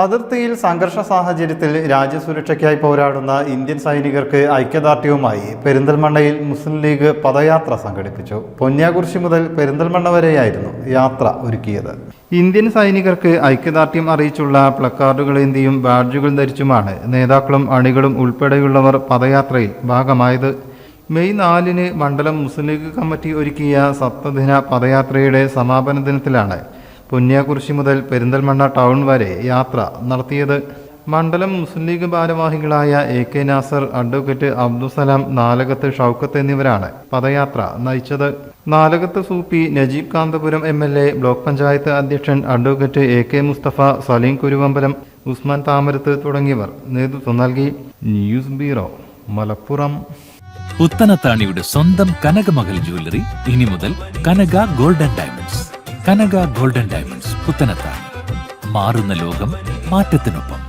അതിർത്തിയിൽ സംഘർഷ സാഹചര്യത്തിൽ രാജ്യസുരക്ഷയ്ക്കായി പോരാടുന്ന ഇന്ത്യൻ സൈനികർക്ക് ഐക്യദാർഢ്യവുമായി പെരിന്തൽമണ്ണയിൽ മുസ്ലിം ലീഗ് പദയാത്ര സംഘടിപ്പിച്ചു. പൊന്യാകുറിശി മുതൽ പെരിന്തൽമണ്ണ വരെയായിരുന്നു യാത്ര ഒരുക്കിയത്. ഇന്ത്യൻ സൈനികർക്ക് ഐക്യദാർഢ്യം അറിയിച്ചുള്ള പ്ലക്കാർഡുകൾ എന്തിയും ബാഡ്ജുകൾ ധരിച്ചുമാണ് നേതാക്കളും അണികളും ഉൾപ്പെടെയുള്ളവർ പദയാത്രയിൽ ഭാഗമായത്. മെയ് നാലിന് മണ്ഡലം മുസ്ലിം ലീഗ് കമ്മിറ്റി ഒരുക്കിയ സപ്തദിന പദയാത്രയുടെ സമാപന ദിനത്തിലാണ് പുണ്യാകുറിശി മുതൽ പെരിന്തൽമണ്ണ ടൗൺ വരെ യാത്ര നടത്തിയത് മണ്ഡലം മുസ്ലിം ലീഗ് ഭാരവാഹികളായ A K Nasar advocate Abdussalam Nalakath Shoukath എന്നിവരാണ് പദയാത്ര നയിച്ചത്. Nalakath Soopy Najeeb Kanthapuram M L A block panchayat അധ്യക്ഷൻ advocate A K Musthafa Saleem Kuruvambalam Usman Thamarath തുടങ്ങിയവർ നേതൃത്വം നൽകി. News bureau Malappuram. പുത്തനത്താണിയുടെ സ്വന്തം കനകമകൽ ജ്വല്ലറി ഇനി മുതൽ Kanaka golden diamonds. Kanaka golden diamonds Puthanathani മാറുന്ന ലോകം മാറ്റത്തിനൊപ്പം.